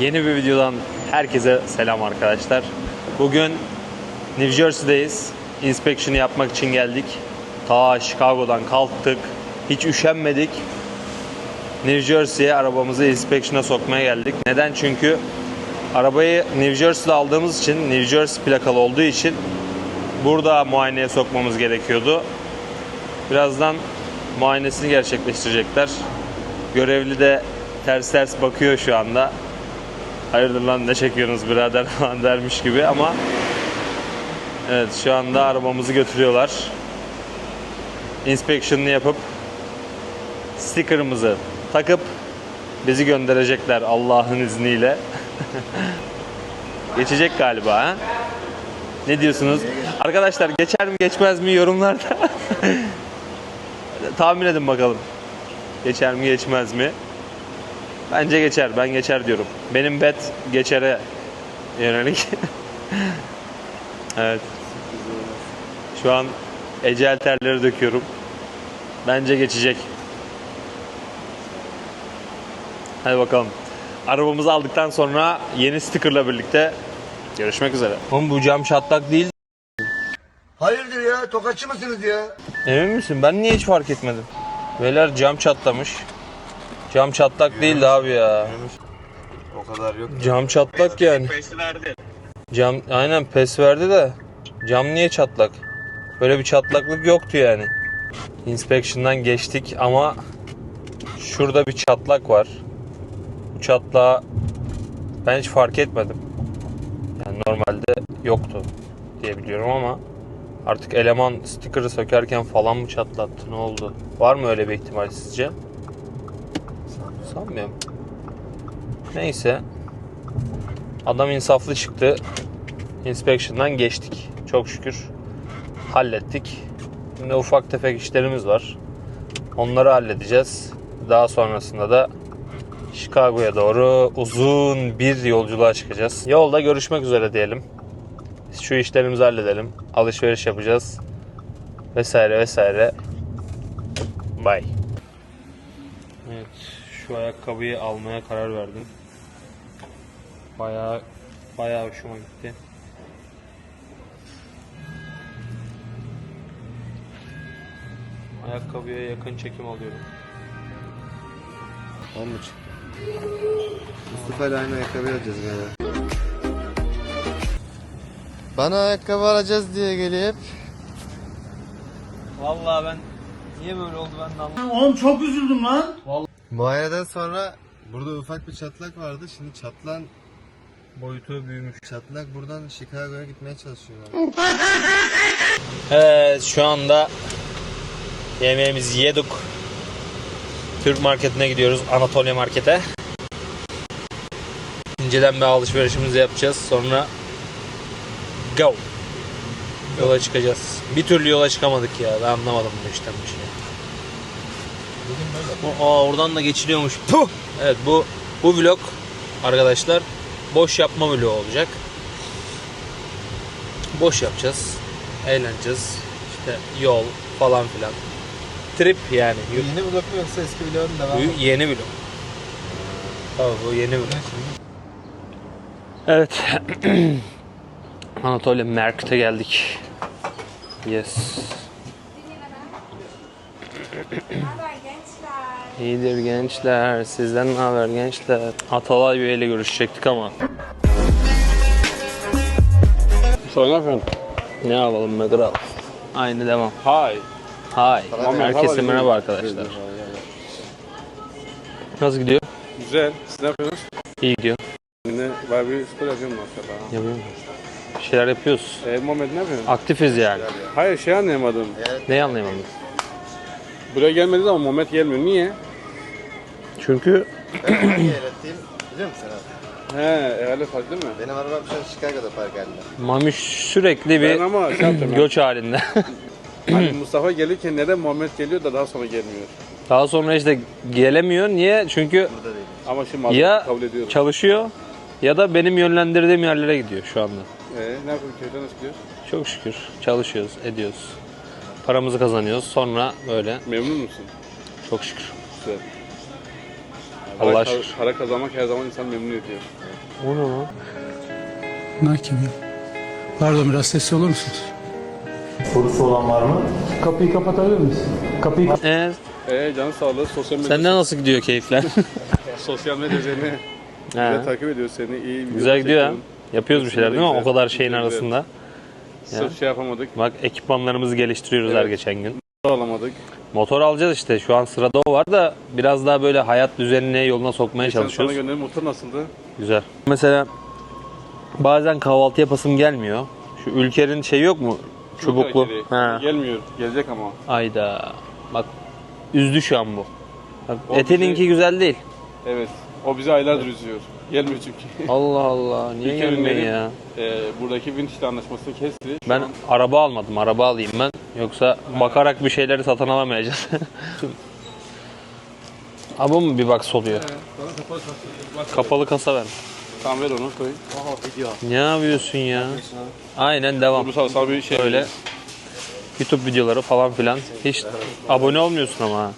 Yeni bir videodan herkese selam arkadaşlar. Bugün New Jersey'deyiz. Inspection yapmak için geldik. Ta Chicago'dan kalktık. Hiç üşenmedik. New Jersey'ye arabamızı inspection'a sokmaya geldik. Neden? Çünkü arabayı New Jersey'de aldığımız için, New Jersey plakalı olduğu için burada muayeneye sokmamız gerekiyordu. Birazdan muayenesini gerçekleştirecekler. Görevli de ters ters bakıyor şu anda. Hayırdır lan ne çekiyorsunuz birader falan dermiş gibi ama Evet şu anda arabamızı götürüyorlar. Inspection'ını yapıp sticker'ımızı takıp bizi gönderecekler Allah'ın izniyle. Geçecek galiba ha? Ne diyorsunuz? Arkadaşlar geçer mi geçmez mi yorumlarda tahmin edin bakalım. Geçer mi geçmez mi? Bence geçer. Ben geçer diyorum. Benim bet geçere yönelik. evet. Şu an ecel terleri döküyorum. Bence geçecek. Hadi bakalım. Arabamızı aldıktan sonra yeni stickerla birlikte görüşmek üzere. Oğlum bu cam çatlak değil. Hayırdır ya? Tokatçı mısınız ya? Emin misin? Ben niye hiç fark etmedim? Beyler cam çatlamış. Cam çatlak değildi abi ya. O kadar yok. Cam çatlak yani. Cam aynen pes verdi de cam niye çatlak? Böyle bir çatlaklık yoktu yani. Inspection'dan geçtik ama şurada bir çatlak var. Bu çatlağı ben hiç fark etmedim. Yani normalde yoktu diye biliyorum ama artık eleman sticker'ı sökerken falan mı çatlattı ne oldu? Var mı öyle bir ihtimal sizce? Sanmıyorum. Neyse. Adam insaflı çıktı. Inspection'dan geçtik. Çok şükür. Hallettik. Şimdi ufak tefek işlerimiz var. Onları halledeceğiz. Daha sonrasında da Chicago'ya doğru uzun bir yolculuğa çıkacağız. Yolda görüşmek üzere diyelim. Şu işlerimizi halledelim. Alışveriş yapacağız. Vesaire vesaire. Bye. Evet, şu ayakkabıyı almaya karar verdim. Bayağı bayağı hoşuma gitti. Ayakkabıya yakın çekim alıyorum. On mu çıktı? Mustafa ile aynı ayakkabı alacağız galiba. Bana ayakkabı alacağız diye gelip Vallahi ben niye böyle oldu ben de anlamadım. Oğlum çok üzüldüm lan. Muayeneden sonra burada ufak bir çatlak vardı. Şimdi çatlan Boyutu büyümüş. çatlak buradan Chicago'ya gitmeye çalışıyorlar. Evet şu anda yemeğimizi yedik. Türk marketine gidiyoruz. Anatolia markete. İnceden bir alışverişimizi yapacağız. Sonra go. Yola çıkacağız. Bir türlü yola çıkamadık ya. Ben anlamadım bu işten bir şey. Aa, oradan da geçiliyormuş. Puh! Evet bu bu vlog arkadaşlar boş yapma vlogu olacak. Boş yapacağız. Eğleneceğiz. İşte yol falan filan. Trip yani. Yeni vlog mu yoksa eski vlogun devamı? Bu yeni vlog. Tabii bu yeni vlog. Evet. Anatolia Market'e geldik. Yes. İyidir gençler. Sizden ne haber gençler? Atalay Bey ile görüşecektik ama. Sonra ne yapıyorsun? Ne alalım be kral? Aynı devam. Hay. Hay. Herkese merhaba arkadaşlar. Nasıl gidiyor? Güzel. Siz ne yapıyorsunuz? İyi gidiyor. Yine bayağı bir spor yapıyorum maşallah. Yapıyor musun? Bir şeyler yapıyoruz. E, Muhammed ne yapıyorsun? Aktifiz yani. Hayır şey anlayamadım. Neyi anlayamadım? Buraya gelmedi ama Muhammed gelmiyor. Niye? Çünkü Ben niye biliyor musun abi? He, eyalet farklı değil mi? Benim arabam şu an Chicago'da park halinde. Mamiş sürekli bir Ben ama şey yapacağım. göç halinde. Hani Mustafa gelirken neden Muhammed geliyor da daha sonra gelmiyor? Daha sonra işte gelemiyor. Niye? Çünkü Burada değil. Ama şimdi mazeret ya kabul ediyorum. çalışıyor ya da benim yönlendirdiğim yerlere gidiyor şu anda. E, ne yapıyorsun köyden nasıl gidiyorsun? Çok şükür çalışıyoruz, ediyoruz. Paramızı kazanıyoruz. Sonra böyle Memnun musun? çok şükür. Güzel. Para, Allah aşkına. para kazanmak her zaman insan memnun ediyor. O ne lan? Bunlar kim ya? Pardon biraz sesli olur musunuz? Sorusu olan var mı? Kapıyı kapatabilir misin? Kapıyı Ee, Ee, can sağlığı, sosyal medya, senden nasıl gidiyor keyifler? sosyal medya üzerine He. güzel takip ediyor seni. iyi video Güzel gidiyor ha. çekiyorsun. Yapıyoruz bir şeyler değil mi? O Güzel. kadar şeyin Güzel. arasında. Sırf şey yapamadık, Bak ekipmanlarımızı geliştiriyoruz her Evet. geçen gün. alamadık. Motor alacağız işte. Şu an sırada o var da biraz daha böyle hayat düzenine yoluna sokmaya Geçen sana çalışıyoruz. gönderdiğim motor nasıldı? Güzel. Mesela bazen kahvaltı yapasım gelmiyor. Şu ülkenin şey yok mu? Çubuklu. Ha. Gelmiyor, gelecek ama. Ayda. Bak üzdü şu an bu. Bak, O Etininki bizi- güzel değil. Evet, o bizi aylardır üzüyor. Gelmiyor çünkü. Allah Allah. Niye Ülke gelmiyor ürünleri- ya? Ee, buradaki Vinç'le anlaşmasını kesti. Şu Ben an- araba almadım. Araba alayım ben. Yoksa bakarak bir şeyleri satın alamayacağız. Abi mu bir bak soluyor? Bana kapalı kasa- bak- Kapalı kasa ver. Tamam ver onu koy. Ne yapıyorsun ya? Aynen devam. Bu sana, sana bir şey Öyle YouTube videoları falan filan. Hiç abone olmuyorsun ama ha.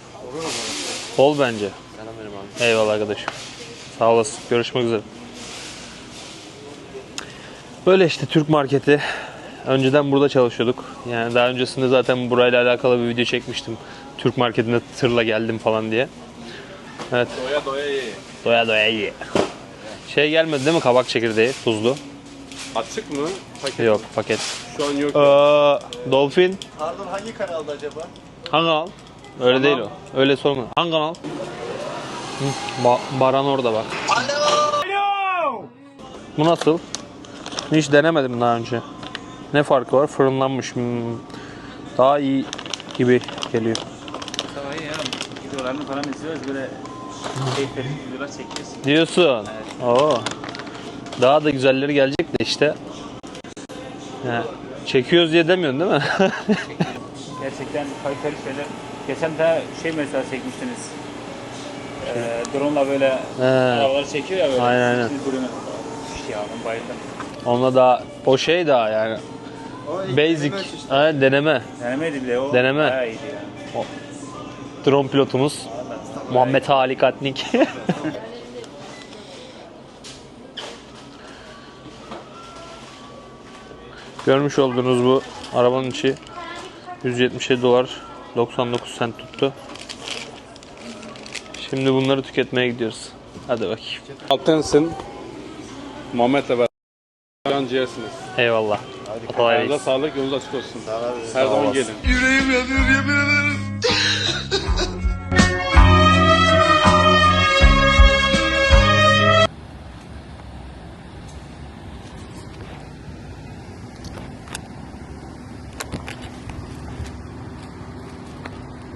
Ol bence. Eyvallah arkadaşım. Sağ olasın. Görüşmek üzere. Böyle işte Türk marketi. Önceden burada çalışıyorduk. Yani daha öncesinde zaten burayla alakalı bir video çekmiştim. Türk marketine tırla geldim falan diye. Evet. Doya doya ye. Doya doya ye. Şey gelmedi değil mi kabak çekirdeği tuzlu? Açık mı? Paket. Yok paket. Şu an yok. Ee, Dolphin. Pardon hangi kanalda acaba? Hangi kanal? Öyle değil o. Öyle sorma. Hangi kanal? Ba- Baran orada bak. Bu nasıl? Hiç denemedim daha önce. Ne farkı var? Fırınlanmış. Hmm. Daha iyi gibi geliyor. Tabii ya videolarını falan izliyoruz böyle keyifli videolar çekiyoruz. Diyorsun. Oo. Daha da güzelleri gelecek de işte. Ya, çekiyoruz diye demiyorsun değil mi? Gerçekten kaliteli şeyler. Geçen de şey mesela çekmiştiniz. Ee, drone'la böyle He. arabaları çekiyor ya böyle. Aynen, aynen. Siz buraya İşte ya ben bayıldım. Onunla da o şey daha yani basic ha, deneme. Denemeydi bile o. Deneme. Bayağı iyiydi yani. Drone pilotumuz Muhammed Ali Katnik. Görmüş olduğunuz bu arabanın içi 177 dolar 99 sent tuttu. Şimdi bunları tüketmeye gidiyoruz. Hadi bakayım. Altensin. Muhammed'le beraber. Can ciğersiniz. Eyvallah. Ayağınıza sağlık, yolunuz açık olsun. Sağ ol. Her zaman gelin.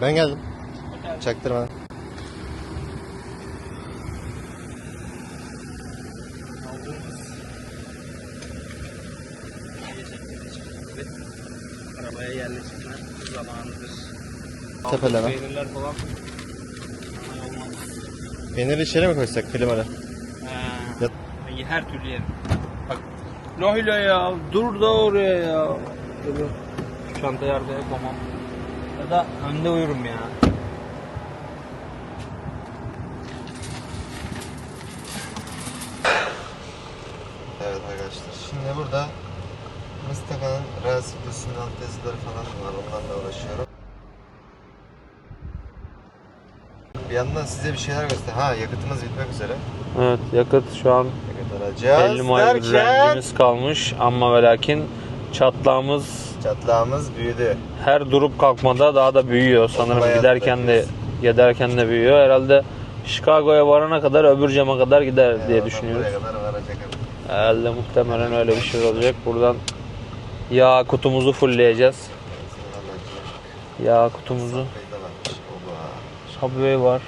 Ben geldim. Çaktırma. Tepeleme. Peynirler falan. Peyniri içeri mi koysak klimalı? Yat. Ben her türlü yerim. Lahile ya dur da oraya ya. Şu çantayı arkaya koymam. Ya da önde uyurum ya. Evet arkadaşlar. Şimdi burada Mustafa'nın videosunun alt yazıları falan var. Onlarla uğraşıyorum. Bir yandan size bir şeyler göster. Ha yakıtımız bitmek üzere. Evet yakıt şu an Yakıt alacağız 50 mile derken kalmış ama ve lakin çatlağımız çatlağımız büyüdü. her durup kalkmada daha da büyüyor sanırım giderken de bekliyoruz. giderken de büyüyor herhalde Chicago'ya varana kadar öbür cama kadar gider diye düşünüyoruz. Buraya kadar varacak. Herhalde muhtemelen öyle bir şey olacak. Buradan yağ kutumuzu fullleyeceğiz. Yağ kutumuzu. Subway var.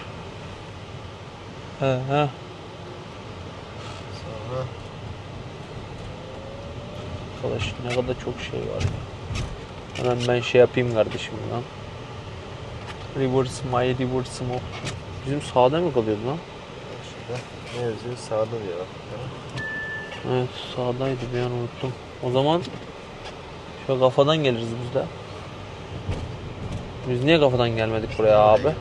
He he. Sonra Arkadaş ne kadar çok şey var ya. Hemen ben şey yapayım kardeşim lan. Reverse my reverse smoke. Bizim sağda mı kalıyordu lan? şurada. Ne yazıyor? Sağda diyor. Evet sağdaydı bir an unuttum. O zaman şöyle kafadan geliriz biz de. Biz niye kafadan gelmedik buraya abi?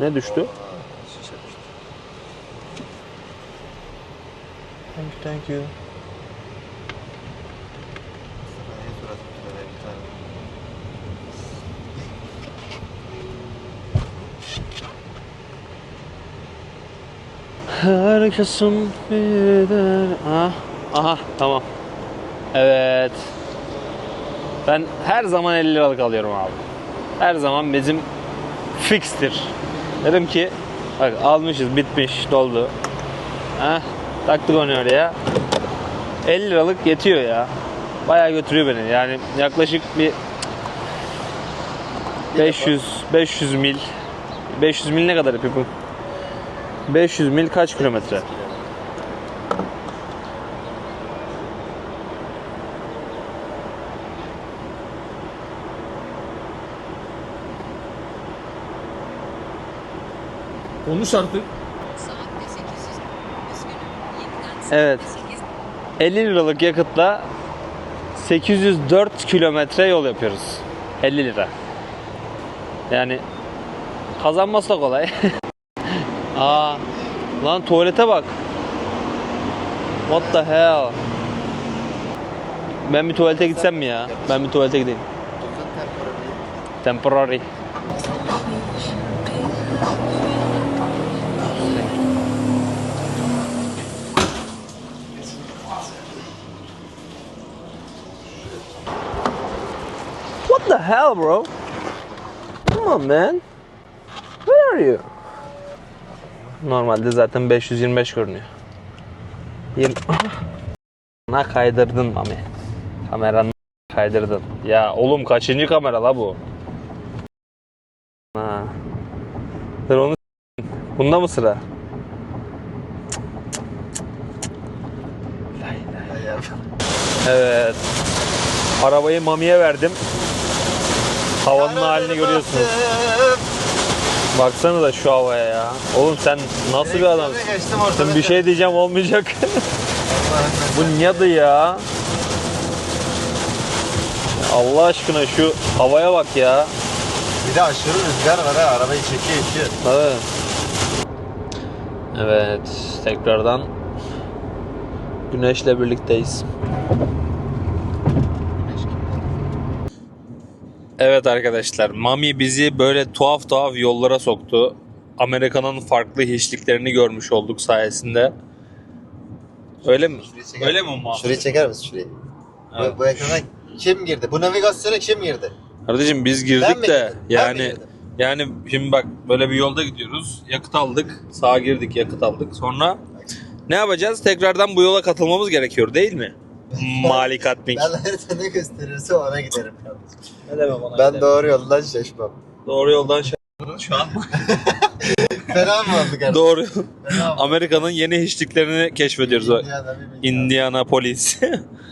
Ne düştü? Thank you, thank you. Herkesin bilir. Ha, aha tamam. Evet. Ben her zaman 50 liralık alıyorum abi. Her zaman bizim fikstir. Dedim ki bak almışız bitmiş doldu. Heh, taktık onu oraya. 50 liralık yetiyor ya. Bayağı götürüyor beni. Yani yaklaşık bir 500 500 mil 500 mil ne kadar yapıyor bu? 500 mil kaç kilometre? Konuş artık. Saatte 800. Üzgünüm. Yeniden Evet. 50 liralık yakıtla 804 kilometre yol yapıyoruz. 50 lira. Yani kazanması da kolay. Aa, lan tuvalete bak. What the hell? Ben bir tuvalete gitsem mi ya? Ben bir tuvalete gideyim. Temporary. The hell, bro? Come on, man. Where are you? Normalde zaten 525 görünüyor. 20... Na kaydırdın mami. Kameranı kaydırdın. Ya oğlum kaçıncı kamera la bu? Ha. Dur onu Bunda mı sıra? Evet. Arabayı Mami'ye verdim. Havanın halini görüyorsunuz. Baksana da şu havaya ya. Oğlum sen nasıl bir adamsın? Sen bir şey diyeceğim olmayacak. Bu nedir ya? Allah aşkına şu havaya bak ya. Bir de aşırı rüzgar var ha. Arabayı çekiyor itiyor. Evet. Evet, tekrardan güneşle birlikteyiz. Evet arkadaşlar, Mami bizi böyle tuhaf tuhaf yollara soktu. Amerika'nın farklı hiçliklerini görmüş olduk sayesinde. Öyle mi? Şurayı Öyle mi Muhammed? Şurayı çeker misin şurayı? Evet. Bu, bu ekrana kim girdi? Bu navigasyona kim girdi? Kardeşim biz Ben girdik mi de girdim? Ben mi yani girdim? yani şimdi bak böyle bir yolda gidiyoruz. Yakıt aldık. Sağa girdik yakıt aldık. Sonra ne yapacağız? Tekrardan bu yola katılmamız gerekiyor değil mi? Malik Atmik. Ben harita ne gösterirse ona giderim kardeşim. Ne demem ona Ben doğru yoldan şaşmam. Doğru yoldan şey şu an. Fena mı oldu kardeşim? Doğru. Fena mı? Amerika'nın yeni hiçliklerini keşfediyoruz. Indiana bir milyon. Indianapolis.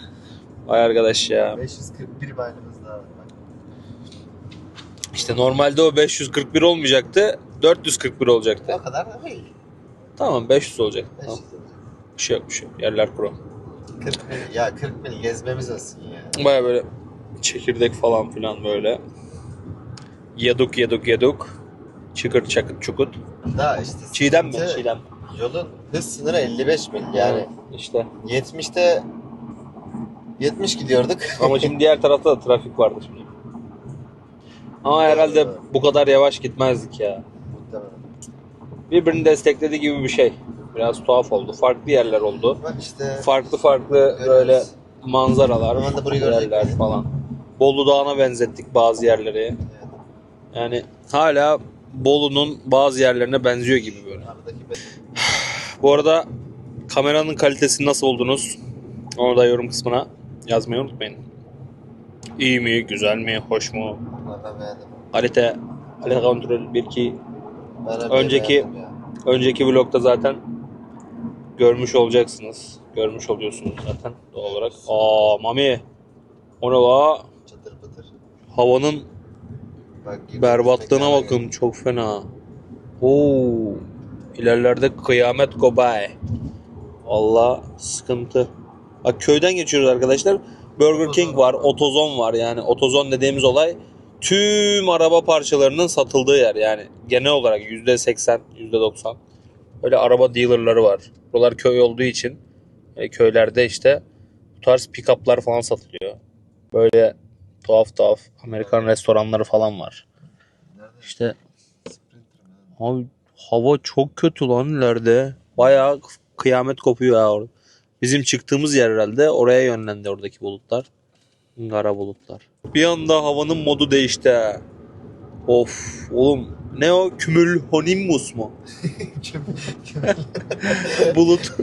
Vay arkadaş ya. 541 mile'ımız daha var. Bak. İşte normalde o 541 olmayacaktı. 441 olacaktı. O kadar da değil. Tamam 500 olacak. 500 Tamam. olacak. Bir şey yok bir şey yok. Yerler kuru. 40 mil, ya 40 mil gezmemiz olsun ya. Baya böyle çekirdek falan filan böyle. Yeduk yeduk yeduk. Çıkır çakıt çukut. Daha işte Çiğdem mi? sıkıntı, Çiğdem. Yolun hız sınırı 55 mil yani. işte. 70'te 70 gidiyorduk. Ama şimdi diğer tarafta da trafik vardı şimdi. Ama herhalde bu kadar yavaş gitmezdik ya. Muhtemelen. Birbirini desteklediği gibi bir şey. Biraz tuhaf oldu. Farklı yerler oldu. Bak işte Farklı farklı Görüyoruz. böyle manzaralar, burayı yerler falan. Bolu Dağı'na benzettik bazı yerleri. Yani hala Bolu'nun bazı yerlerine benziyor gibi böyle. Bu arada kameranın kalitesini nasıl buldunuz? Onu da yorum kısmına yazmayı unutmayın. İyi mi, güzel mi, hoş mu? Kalite, kalite kontrol 1 2 Ben hep Önceki- önceki vlogda zaten görmüş olacaksınız. Görmüş oluyorsunuz zaten doğal olarak. Aa Mami. O ne la? Çıtır pıtır. Havanın Bak, berbatlığına bakın çok fena. Oo. İlerlerde kıyamet kobay. Valla sıkıntı. Bak köyden geçiyoruz arkadaşlar. Burger King var, Otozon var. Yani Otozon dediğimiz olay tüm araba parçalarının satıldığı yer. Yani genel olarak %80, %90. Öyle araba dealerları var. Buralar köy olduğu için e, köylerde işte bu tarz pick-up'lar falan satılıyor. Böyle tuhaf tuhaf Amerikan restoranları falan var. İşte abi hava çok kötü lan ileride. Bayağı kıyamet kopuyor ya orada. Bizim çıktığımız yer herhalde oraya yönlendi oradaki bulutlar. Kara bulutlar. Bir anda havanın modu değişti. Of oğlum ne o kümülhonimbus mu? Bulut.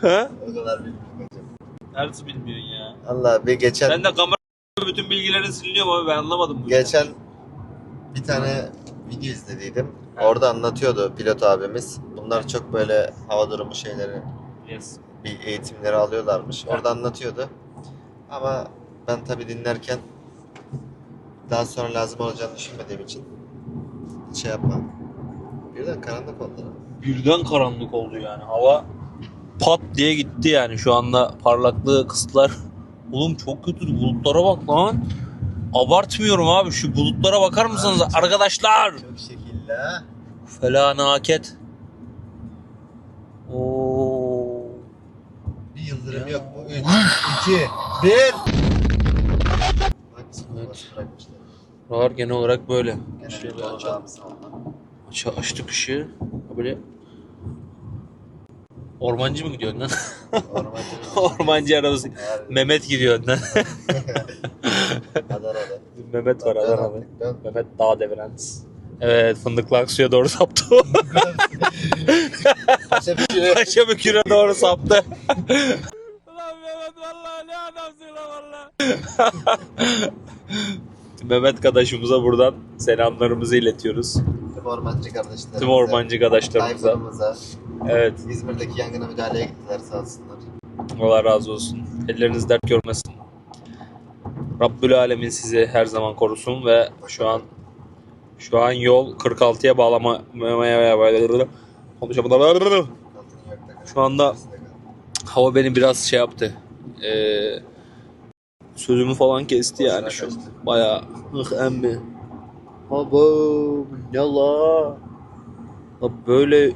ha? O kadar bilmiyorum bilmiyorsun ya. Allah bir geçen Ben de kamera bütün bilgilerin siliniyor ama ben anlamadım bu. geçen bir tane video izlediydim. Orada anlatıyordu pilot abimiz. Bunlar çok böyle hava durumu şeyleri Yes. bir eğitimleri alıyorlarmış. Orada anlatıyordu. Ama ben tabi dinlerken daha sonra lazım olacağını düşünmediğim için şey yapmam. Birden karanlık oldu. Birden karanlık oldu yani. Hava pat diye gitti yani. Şu anda parlaklığı kısıtlar. Oğlum çok kötü bulutlara bak lan. Abartmıyorum abi. Şu bulutlara bakar mısınız Abi çok- arkadaşlar? Çok şekilde. Felaket. Oo. Bir yıldırım yok mu? 3, 2, 1. Bak sıkılması bırakmışlar. Buralar genel olarak böyle. Oldu. Aç, açtık ışığı. Böyle Ormancı mı gidiyorsun lan? Ormancı. Ormancı arabası. Mehmet gidiyor lan. Adana'da. Mehmet var Adana'da. Mehmet Dağ Devrens. Evet fındıklı Aksu'ya doğru saptı. Kere. Paşa Bükür'e doğru saptı. Ulan Mehmet vallahi ne adamsın lan valla. Mehmet kardeşimize buradan selamlarımızı iletiyoruz. Tüm ormancı kardeşlerimize. Tüm ormancı kardeşlerimize. Evet İzmir'deki yangına müdahaleye gittiler sağ olsunlar. Allah razı olsun. Elleriniz dert görmesin. Rabbül Alemin sizi her zaman korusun ve şu an şu an yol 46'ya bağlama konuşamadım. Şu anda hava beni biraz şey yaptı. Ee, sözümü falan kesti yani şu. Bayağı ıh emmi. Abo yalla. La böyle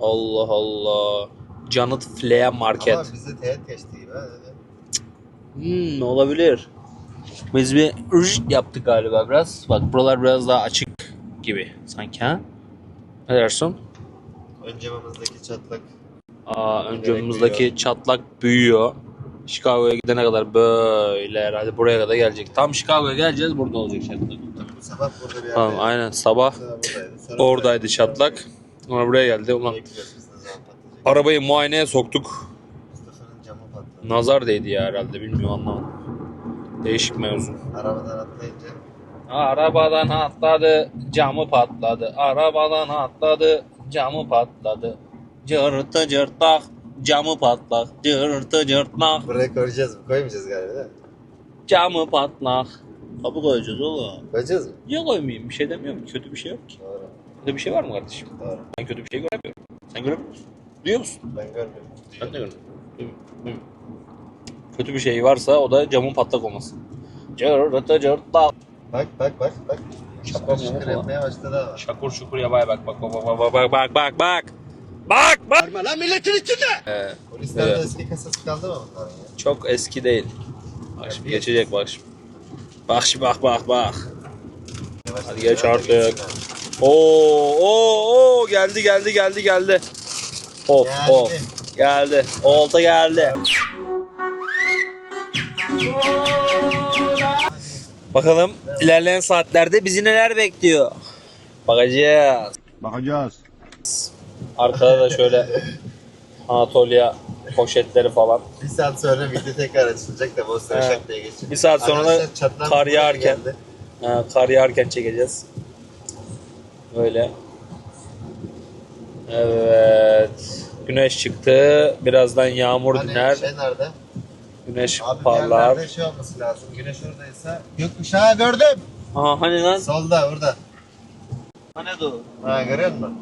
Allah Allah. Janet Flea Market. Ama bize teğet geçti gibi. Hmm, olabilir. Biz bir rıj yaptık galiba biraz. Bak buralar biraz daha açık gibi sanki ha. Ne dersin? Ön camımızdaki çatlak. Aa, ön Giderek camımızdaki büyüyor. çatlak büyüyor. Chicago'ya gidene kadar böyle herhalde buraya kadar gelecek. Tam Chicago'ya geleceğiz burada olacak çatlak. Bu sabah burada bir yerde. Tamam aynen sabah oradaydı çatlak. Sonra buraya geldi. Ulan arabayı muayeneye soktuk. Nazar değdi ya herhalde bilmiyorum anlamadım. Değişik mevzu. Arabadan atlayınca Arabadan atladı, camı patladı. Arabadan atladı, camı patladı. Cırtı cırtlak, camı patlak. Cırtı cırtlak, buraya koyacağız mı? Koymayacağız galiba değil mi? camı patlak. Kapı koyacağız oğlum. Koyacağız mı? Niye koymayayım? Bir şey demiyorum ki. Kötü bir şey yok ki. Doğru. Kötü bir şey var mı kardeşim? Doğru. Ben kötü bir şey göremiyorum. Sen görebiliyor musun? Duyuyor musun? Ben görmüyorum. Ben de görmüyorum. Kötü bir şey varsa o da camın patlak olması. Cırtı cırtlak. Bak bak bak bak. Şıkır bu? yapmaya başladı ama. Şakur şukur yabaya bak bak bak bak bak bak bak bak bak. Bak bak. Ee, Polislerde Evet. eski kasası kaldı mı bunların ya? çok eski değil. Bak şimdi geçecek bak şimdi. Bak şimdi bak bak bak. Yavaş Hadi geç artık. Oo oo oo geldi geldi geldi geldi. Of Geldi. of geldi. Olta geldi. Bakalım ilerleyen saatlerde bizi neler bekliyor. Bakacağız. Bakacağız. Arkada da şöyle Anatolia poşetleri falan. Bir saat sonra video tekrar açılacak da Bosna Evet. Uşak diye geçecek. Bir saat sonra da Arkadaşlar kar yağarken. geldi. Ha, kar yağarken çekeceğiz. Böyle. Evet. Güneş çıktı. Birazdan yağmur Hani diner. şey nerede? Güneş Abi parlar. yerlerde şey olması lazım. Güneş oradaysa. Gökkuşağı gördüm. Aha hani lan? Solda burada. Hani o? Ha görüyor musun?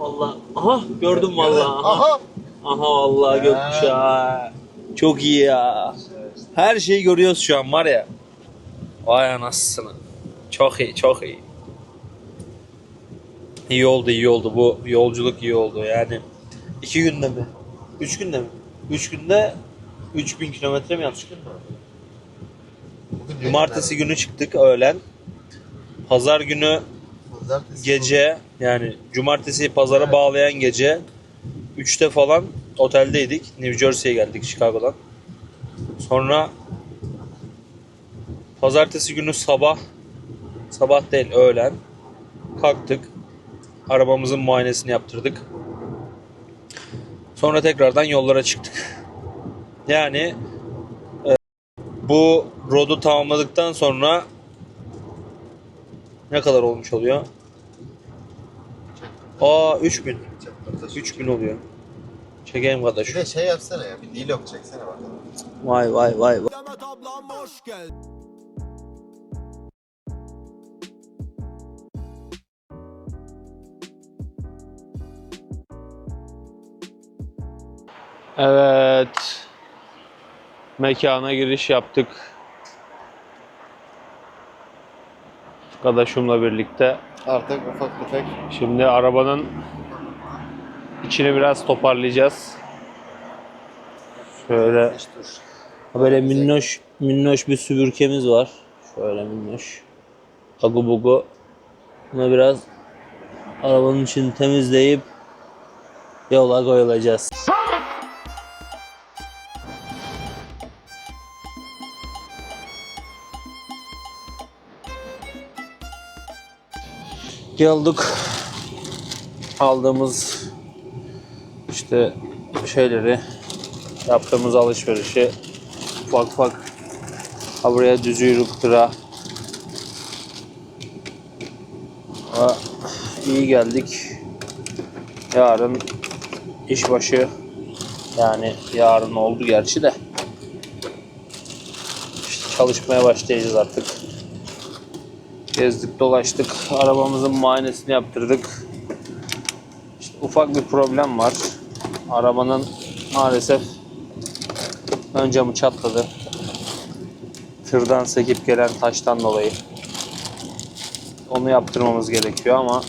Vallahi. Aha gördüm vallahi. Aha. Aha. Aha vallahi gökkuşağı. Çok iyi ya. Her şeyi görüyoruz şu an var ya. Vay anasını. Çok iyi, çok iyi. İyi oldu, iyi oldu. Bu yolculuk iyi oldu yani. iki günde mi? Üç günde mi? 3 günde 3000 kilometre mi yaptık? Bugün Cumartesi günü çıktık öğlen. Pazar günü Pazartesi gece yani cumartesiyi pazara bağlayan gece 3'te falan oteldeydik. New Jersey'ye geldik Chicago'dan. Sonra pazartesi günü sabah sabah değil öğlen kalktık. Arabamızın muayenesini yaptırdık. Sonra tekrardan yollara çıktık. Yani e, bu rodu tamamladıktan sonra ne kadar olmuş oluyor? Aa 3 gün. Çapraz. 3 gün oluyor. Çekeyim kardeş. Bir de şey yapsana ya. Bir vlog çeksene bakalım. Vay vay vay. vay. Evet. Mekana giriş yaptık. Arkadaşımla birlikte. Artık ufak tefek Şimdi arabanın içini biraz toparlayacağız. Şöyle böyle minnoş minnoş bir süpürgemiz var. Şöyle minnoş. Agu bugu. Bunu biraz arabanın içini temizleyip yola koyulacağız. Geldik. Aldığımız işte şeyleri yaptığımız alışverişi ufak ufak ha buraya düzüyoruz tıra. Ha, iyi geldik. Yarın işbaşı yani yarın oldu gerçi de işte çalışmaya başlayacağız artık. Gezdik dolaştık. Arabamızın muayenesini yaptırdık. İşte ufak bir problem var. Arabanın maalesef ön camı çatladı. Tırdan sekip gelen taştan dolayı. Onu yaptırmamız gerekiyor ama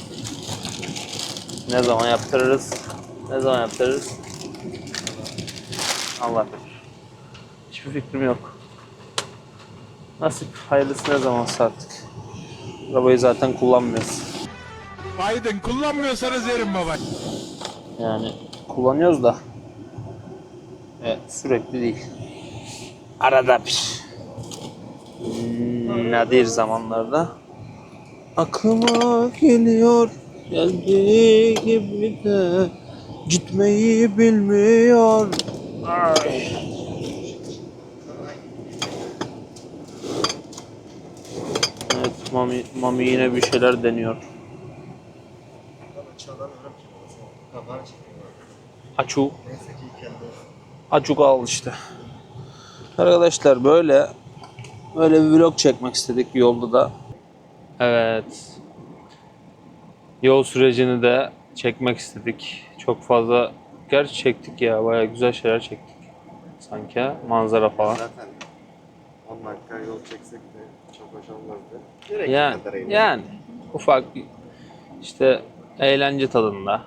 ne zaman yaptırırız? Ne zaman yaptırırız? Allah bilir. Hiçbir fikrim yok. Nasip hayırlısı ne zamansa artık. Arabayı zaten kullanmıyoruz. Aydın kullanmıyorsanız yerim baba. Yani kullanıyoruz da evet, sürekli değil. Arada bir. Hmm, Nadir zamanlarda aklıma geliyor geldiği gibi de gitmeyi bilmiyor. Ay. Evet, mami, mami yine bir şeyler deniyor. Açu. Açuk al işte. Arkadaşlar böyle böyle bir vlog çekmek istedik yolda da. Evet. Yol sürecini de çekmek istedik. Çok fazla gerçi çektik ya bayağı güzel şeyler çektik. Sanki manzara falan. Zaten 10 dakika yol çeksek de çok hoş olmazdı. Direkt Yani kadarıyla. yani ufak işte eğlence tadında.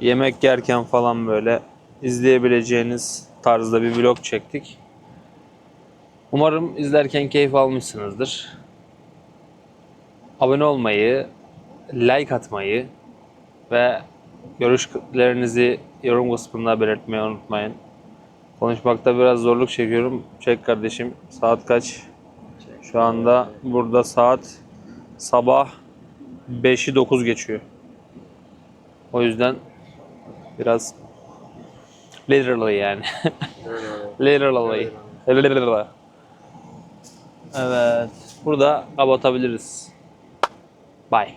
Yemek yerken falan böyle izleyebileceğiniz tarzda bir vlog çektik. Umarım izlerken keyif almışsınızdır. Abone olmayı, like atmayı ve görüşlerinizi yorum kısmında belirtmeyi unutmayın. Konuşmakta biraz zorluk çekiyorum. Çek kardeşim. Saat kaç? Şu anda burada saat sabah 5'i 9 geçiyor. O yüzden biraz literally yani. literally. Literally. Evet. Burada kapatabiliriz. Bye.